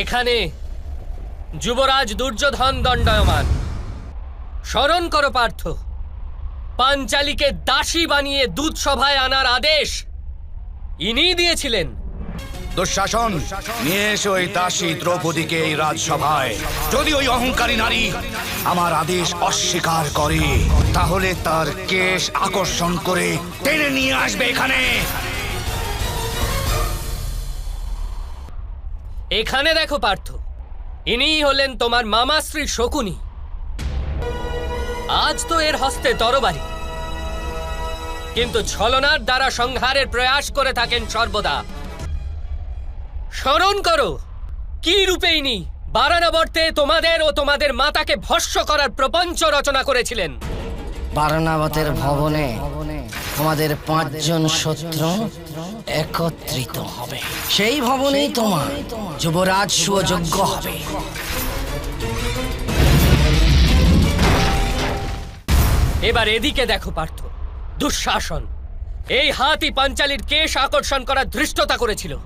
এখানে যুবরাজ দুর্যোধন দণ্ডায়মান। স্মরণ করো পার্থ, পাঞ্চালীকে দাসী বানিয়ে দুধ সভায় আনার আদেশ ইনি দিয়েছিলেন। দুঃশাসন, নিয়ে এসো ওই দাসী দ্রৌপদীকে এই রাজসভায়। যদি ওই অহংকারী নারী আমার আদেশ অস্বীকার করে, তাহলে তার কেশ আকর্ষণ করে টেনে নিয়ে আসবে এখানে। এখানে দেখো পার্থ। ইনিই হলেন তোমার মামা শ্রী শকুনি। আজ তো এর হস্তে তরবারি। কিন্তু ছলনার দ্বারা সংহারের প্রয়াস করে থাকেন সর্বদা। স্মরণ করো, কি রূপে ইনি বারানাবর্তে তোমাদের ও তোমাদের মাতাকে ভস্য করার প্রপঞ্চ রচনা করেছিলেন। বারণাবতের ভবনে তোমাদের পাঁচজন শত্রু একত্রিত হবে। সেই ভবনেই তোমার। যুবরাজ সুযোগ্য হবে। এবার এদিকে দেখো, পার্থ। দুঃশাসন। এই হাতি পাঞ্চালির কেশ আকর্ষণ করার ধৃষ্টতা করেছিল।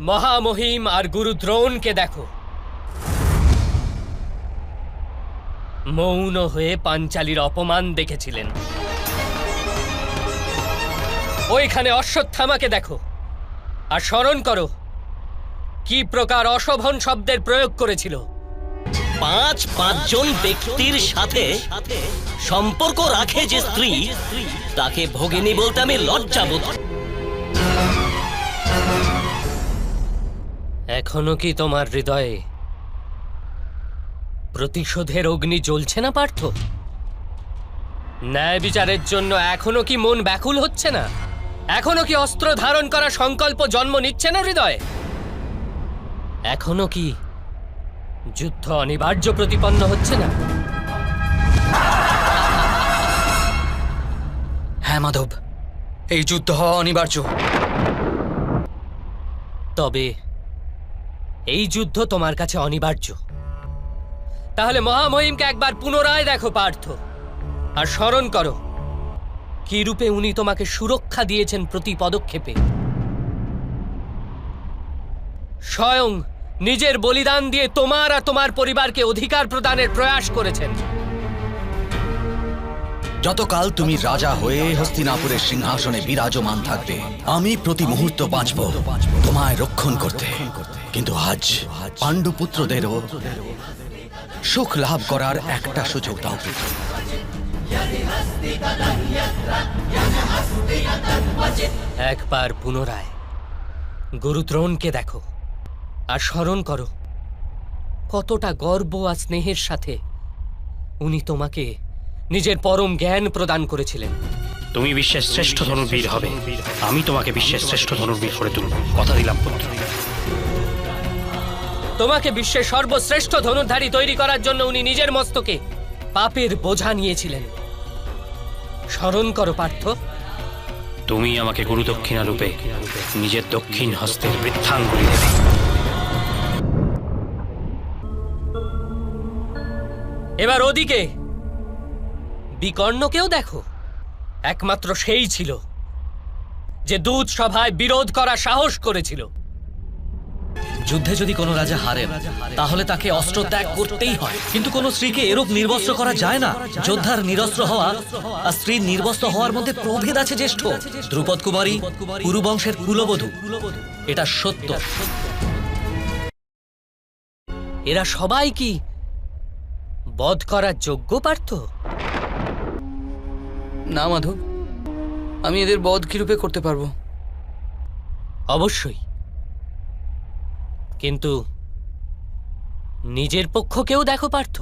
মহামহিম আর গুরু দ্রোণকে দেখো। মৌন হয়ে পাঞ্চালির অপমান দেখেছিলেন। ওইখানে অশ্বত্থামাকে দেখো আর স্মরণ করো কি প্রকার অশোভন শব্দের প্রয়োগ করেছিল। পাঁচ পাঁচজন ব্যক্তির সাথে সম্পর্ক রাখে যে স্ত্রী তাকে ভগিনী বলতে আমি লজ্জা বোধ এখনও কি তোমার হৃদয়ে প্রতিশোধের অগ্নি জ্বলছে না পার্থ? ন্যায় বিচারের জন্য এখনও কি মন ব্যাকুল হচ্ছে না? এখনও কি অস্ত্র ধারণ করা সংকল্প জন্ম নিচ্ছে না হৃদয়ে? এখনও কি যুদ্ধ অনিবার্য প্রতিপন্ন হচ্ছে না? হ্যাঁ মাধব এই যুদ্ধ হওয়া অনিবার্য। তবে এই যুদ্ধ তোমার কাছে অনিবার্য। তাহলে মহামহিমকে একবার পুনরায় দেখো, পার্থ। আর স্মরণ করো, কি রূপে উনি তোমাকে সুরক্ষা দিয়েছেন প্রতি পদক্ষেপে। স্বয়ং নিজের বলিদান দিয়ে তোমার আর তোমার পরিবারকে অধিকার প্রদানের প্রয়াস করেছেন। যতকাল তুমি রাজা হয়ে হস্তিনাপুরের সিংহাসনে বিরাজমান থাকবে, আমি প্রতি মুহূর্ত বাঁচব, তোমায় রক্ষণ করতে। কিন্তু আজ পাণ্ডুপুত্রদেরও সুখ লাভ করার একটা সুযোগ দাও একবার পুনরায় গুরুদ্রোণকে দেখো আর স্মরণ করো কতটা গর্ব আর স্নেহের সাথে উনি তোমাকে নিজের পরম জ্ঞান প্রদান করেছিলেন। তুমি বিশ্বের শ্রেষ্ঠ ধনুর্বীর হবে। আমি তোমাকে বিশ্বের শ্রেষ্ঠ ধনুর্বীর করে তুলব। কথা দিলাম পুত্র। তোমাকে বিশ্বের সর্বশ্রেষ্ঠ ধনুর্ধারী তৈরি করার জন্য উনি নিজের মস্তকে পাপের বোঝা নিয়েছিলেন। স্মরণ করো পার্থ। তুমি আমাকে গুরু দক্ষিণা রূপে নিজের দক্ষিণ হস্তের বৃদ্ধাঙ্গুলি দেবে। এবার ওদিকে বিকর্ণকেও দেখো। একমাত্র সেই ছিল যে দুধ সভায় বিরোধ করা সাহস করেছিল। যুদ্ধে যদি কোনো রাজা হারেন তাহলে তাকে অস্ত্র ত্যাগ করতেই হয়। কিন্তু কোনো স্ত্রীকে এরূপ নির্বস্ত্র করা যায় না। যোদ্ধার নিরস্ত্র হওয়া আর স্ত্রীর নির্বস্ত্র হওয়ার মধ্যে প্রভেদ আছে জ্যেষ্ঠ। দ্রুপদ কুমারী কুরুবংশের কুলবধূ। এটা সত্য। এরা সবাই কি বধ করার যোগ্য পার্থ? না মাধব। আমি এদের বধ কিরূপে করতে পারব? অবশ্যই। কিন্তু নিজের পক্ষকেও দেখো পার্থ।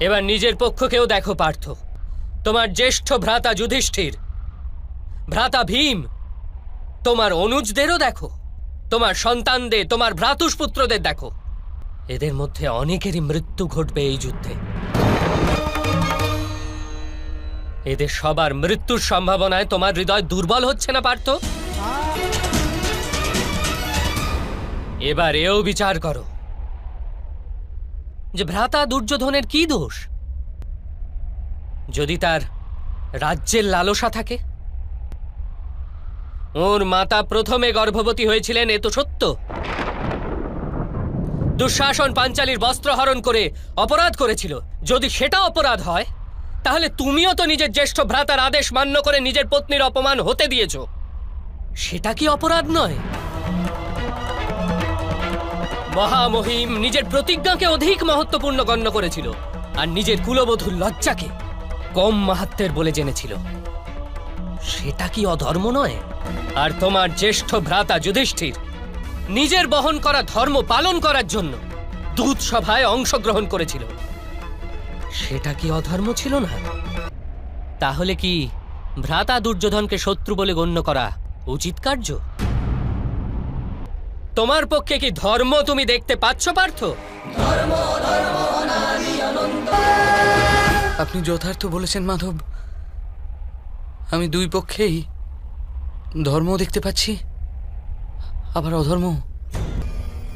এবার নিজের পক্ষকেও দেখো পার্থ। তোমার জ্যেষ্ঠ ভ্রাতা যুধিষ্ঠির, ভ্রাতা ভীম, তোমার অনুজদেরও দেখো। তোমার সন্তানদের, তোমার ভ্রাতুষ্পুত্রদের দেখো। এদের মধ্যে অনেকেরই মৃত্যু ঘটবে এই যুদ্ধে। এদের সবার মৃত্যুর সম্ভাবনায় তোমার হৃদয় দুর্বল হচ্ছে না, পার্থ? এবার এও বিচার করো। যে ভ্রাতা দুর্যোধনের কি দোষ? যদি তার রাজ্যের লালসা থাকে? ওর মাতা প্রথমে গর্ভবতী হয়েছিলেন, এ তো সত্য। দুঃশাসন পাঞ্চালীর বস্ত্রহরণ করে অপরাধ করেছিল। যদি সেটা অপরাধ হয়, তাহলে তুমিও তো নিজের জ্যেষ্ঠ ভ্রাতার আদেশ মান্য করে নিজের পত্নীর অপমান হতে দিয়েছ। সেটা কি অপরাধ নয়? মহামহিম নিজের প্রতিজ্ঞাকে অধিক মহত্বপূর্ণ গণ্য করেছিল, আর নিজের কুলবধূর লজ্জাকে কম মাহাত্মের বলে জেনেছিল। সেটা কি অধর্ম নয়? আর তোমার জ্যেষ্ঠ ভ্রাতা যুধিষ্ঠির নিজের বহন করা ধর্ম পালন করার জন্য দূত সভায় অংশগ্রহণ করেছিল। সেটা কি অধর্ম ছিল না? তাহলে কি ভ্রাতা দুর্যোধনকে শত্রু বলে গণ্য করা উচিত কার্য? তোমার পক্ষে কি ধর্ম তুমি দেখতে পাচ্ছ, পার্থ? আপনি যথার্থ বলেছেন, মাধব। আমি দুই পক্ষেই ধর্ম দেখতে পাচ্ছি। আবার অধর্ম?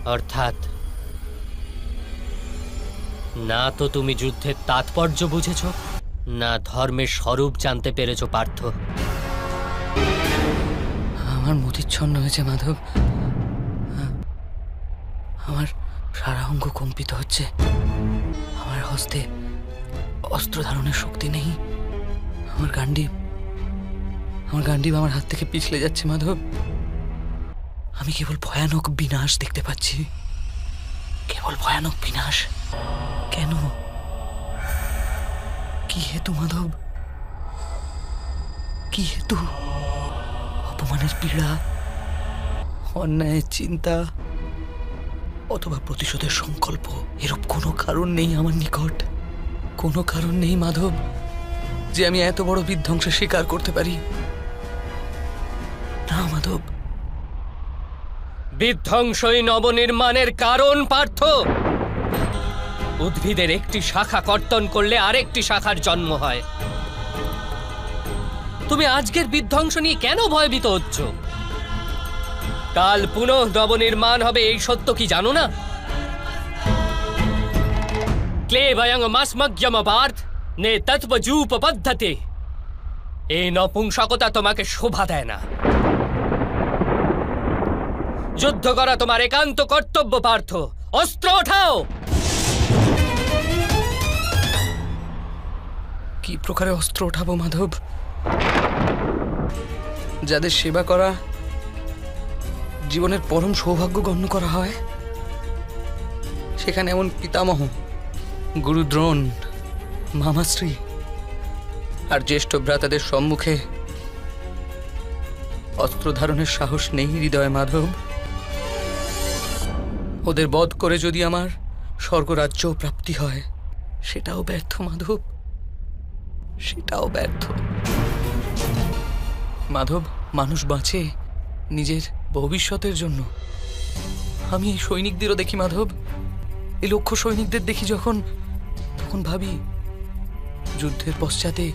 অর্থাৎ না তো তুমি যুদ্ধের তাৎপর্য বুঝেছ না ধর্মের স্বরূপ জানতে পেরেছ পার্থ। আমার মতিচ্ছন্ন হয়েছে মাধব। আমার সারা অঙ্গ কম্পিত হচ্ছে। আমার হস্তে অস্ত্র ধারণের শক্তি নেই। আমার গান্ডীব আমার গান্ডীব আমার হাত থেকে পিছলে যাচ্ছে মাধব। আমি কেবল ভয়ানক বিনাশ দেখতে পাচ্ছি। কেবল ভয়ানক বিনাশ? কেন? কি হেতু, মাধব? কি হেতু? অপমানের পীড়া? অন্যায়ের চিন্তা? অথবা প্রতিশোধের সংকল্প? এরূপ কোনো কারণ নেই আমার নিকট? কোনো কারণ নেই, মাধব, যে আমি এত বড় বিধ্বংসের স্বীকার করতে পারি? না, মাধব। বিধ্বংসই নবনির্মাণের কারণ পার্থ। উদ্ভিদের একটি শাখা কর্তন করলে আরেকটি শাখার জন্ম হয়। তুমি আজকের বিধ্বংস নিয়ে কেন ভয়ভীত হচ্ছ? কাল পুনঃ নবনির্মাণ হবে, এই সত্য কি জানো না? ক্লে ভয়ং মাসমজ্ঞমবার্থ নে তৎপজূপ পদ্ধতে। এই নপুংসকতা তোমাকে শোভা দেয় না। যুদ্ধ করা তোমার একান্ত কর্তব্য, পার্থ। অস্ত্র ওঠাও! কি প্রকারে অস্ত্র ওঠাবো, মাধব? যাদের সেবা করা জীবনের পরম সৌভাগ্য গণ্য করা হয়, সেখানে এমন পিতামহ গুরু দ্রোণ মামাশ্রী আর জ্যেষ্ঠ ভ্রাতাদের সম্মুখে অস্ত্র ধারণের সাহস নেই হৃদয়, মাধব। ওদের বধ করে যদি আমার স্বর্গরাজ্য প্রাপ্তি হয়, সেটাও ব্যর্থ, মাধব। সেটাও ব্যর্থ। মাধব, মানুষ বাঁচে নিজের ভবিষ্যতের জন্য। আমি এই সৈনিকদেরও দেখি, মাধব। এই লক্ষ্য সৈনিকদের দেখি যখন, তখন ভাবি, যুদ্ধের পশ্চাতে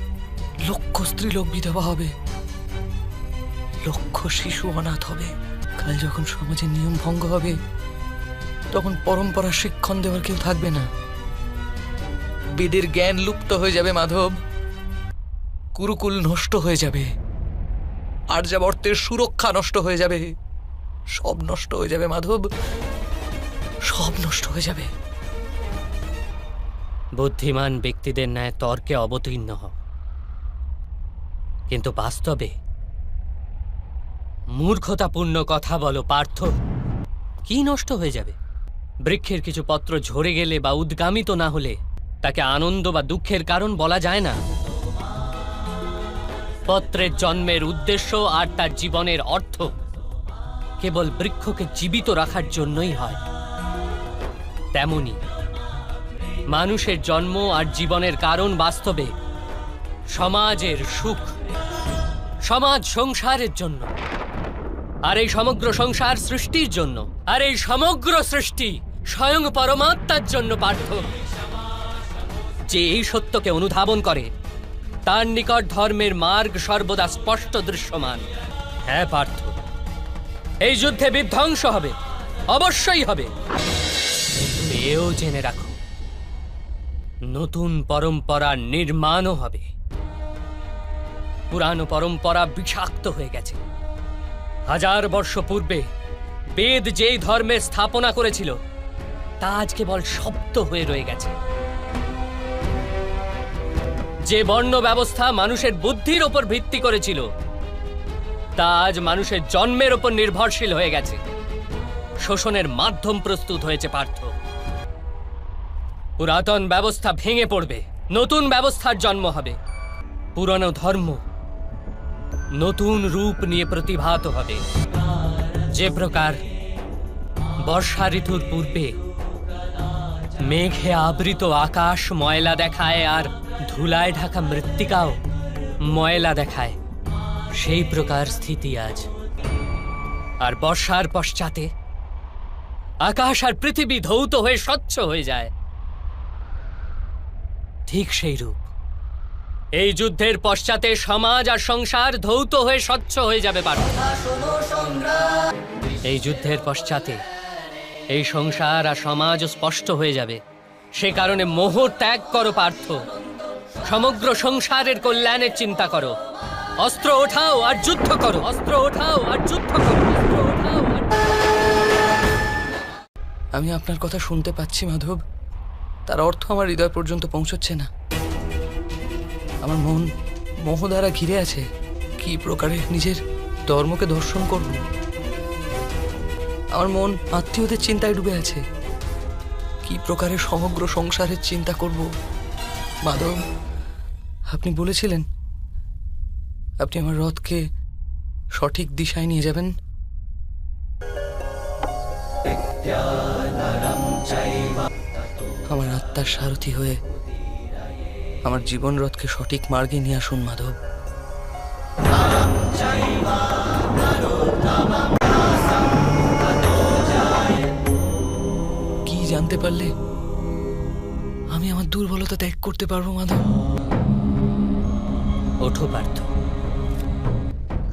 লক্ষ স্ত্রীলোক বিধবা হবে। লক্ষ শিশু অনাথ হবে। কাল যখন সমাজের নিয়ম ভঙ্গ হবে তখন পরম্পরা শিক্ষণ দেওয়ার কেউ থাকবে না। বেদের জ্ঞান লুপ্ত হয়ে যাবে, মাধব। কুরুকুল নষ্ট হয়ে যাবে। আর্যাবর্তের সুরক্ষা নষ্ট হয়ে যাবে। সব নষ্ট হয়ে যাবে, মাধব। সব নষ্ট হয়ে যাবে। বুদ্ধিমান ব্যক্তিদের ন্যায় তর্কে অবতীর্ণ হও। কিন্তু বাস্তবে মূর্খতাপূর্ণ কথা বলো, পার্থ। কি নষ্ট হয়ে যাবে? বৃক্ষের কিছু পত্র ঝরে গেলে বা উদ্গামিত না হলে তাকে আনন্দ বা দুঃখের কারণ বলা যায় না। পত্রের জন্মের উদ্দেশ্য আর তার জীবনের অর্থ কেবল বৃক্ষকে জীবিত রাখার জন্যই হয়। তেমনি মানুষের জন্ম আর জীবনের কারণ বাস্তবে সমাজের সুখ, সমাজ সংসারের জন্য, আর এই সমগ্র সংসার সৃষ্টির জন্য, আর এই সমগ্র সৃষ্টি স্বয়ং পরমাত্মার জন্য পার্থ। যে এই সত্যকে অনুধাবন করে, তার নিকট ধর্মের মার্গ সর্বদা স্পষ্ট দৃশ্যমান। হ্যাঁ পার্থ। এই যুদ্ধে বিধ্বংস হবে, অবশ্যই হবে। এও জেনে রাখো, নতুন পরম্পরা নির্মাণও হবে। পুরানো পরম্পরা বিষাক্ত হয়ে গেছে। হাজার বর্ষ পূর্বে বেদ যেই ধর্মের স্থাপনা করেছিল তা আজ কেবল শব্দ হয়ে রয়ে গেছে। যে বর্ণ ব্যবস্থা মানুষের বুদ্ধির ওপর ভিত্তি করেছিল, তা আজ মানুষের জন্মের ওপর নির্ভরশীল হয়ে গেছে। শোষণের মাধ্যম প্রস্তুত হয়েছে পার্থ। পুরাতন ব্যবস্থা ভেঙে পড়বে, নতুন ব্যবস্থার জন্ম হবে। পুরনো ধর্ম নতুন রূপ নিয়ে প্রতিভাত হবে। যে প্রকার বর্ষা ঋতুর পূর্বে মেঘে আবৃত আকাশ ময়লা দেখায় আর ধুলায় ঢাকা মৃত্তিকাও ময়লা দেখায়। সেই প্রকার স্থিতি আজ। আর বর্ষার পশ্চাতে আকাশ আর পৃথিবী ধৌত হয়ে স্বচ্ছ হয়ে যায়। ঠিক সেই রূপ। এই যুদ্ধের পশ্চাতে সমাজ আর সংসার ধৌত হয়ে স্বচ্ছ হয়ে যাবে পার্থ এই যুদ্ধের পশ্চাতে এই সংসার আর সমাজ স্পষ্ট হয়ে যাবে। সে কারণে মোহ ত্যাগ করো পার্থ। সমগ্র সংসারের কল্যাণের চিন্তা করো। অস্ত্র ওঠাও আর যুদ্ধ করো। অস্ত্র ওঠাও আর যুদ্ধ করো। আমি আপনার কথা শুনতে পাচ্ছি, মাধব। তার অর্থ আমার হৃদয় পর্যন্ত পৌঁছচ্ছে না। আমার মন মোহ দ্বারা ঘিরে আছে। কি প্রকারে নিজের ধর্মকে দর্শন করব? আমার মন আত্মীয়দের চিন্তায় ডুবে আছে। কি প্রকারে সমগ্র সংসারের চিন্তা করব? মাধব, আপনি বলেছিলেন, আপনি আমার রথকে সঠিক দিশায় নিয়ে যাবেন। আমার আত্মার সারথি হয়ে আমার জীবন রথকে সঠিক মার্গে নিয়ে আসুন, মাধব। জানতে পারলে আমি আমার দুর্বলতা ত্যাগ করতে পারব, মাধব। ওঠো, পার্থ।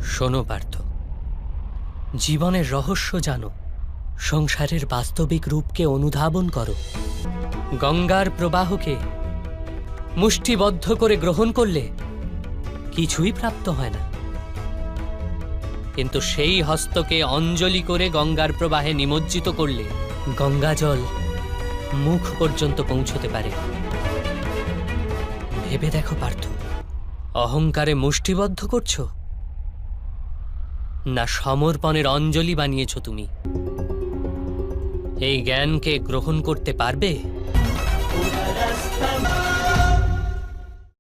শোনো, পার্থ। জীবনের রহস্য জানো, সংসারের বাস্তবিক রূপকে অনুধাবন করো। গঙ্গার প্রবাহকে মুষ্টিবদ্ধ করে গ্রহণ করলে কিছুই প্রাপ্ত হয় না। কিন্তু সেই হস্তকে অঞ্জলি করে গঙ্গার প্রবাহে নিমজ্জিত করলে গঙ্গা জল মুখ পর্যন্ত পৌঁছতে পারে। ভেবে দেখো, পার্থ। অহংকারে মুষ্টিবদ্ধ করছ? না সমর্পণের অঞ্জলি বানিয়েছ তুমি? এই জ্ঞানকে গ্রহণ করতে পারবে?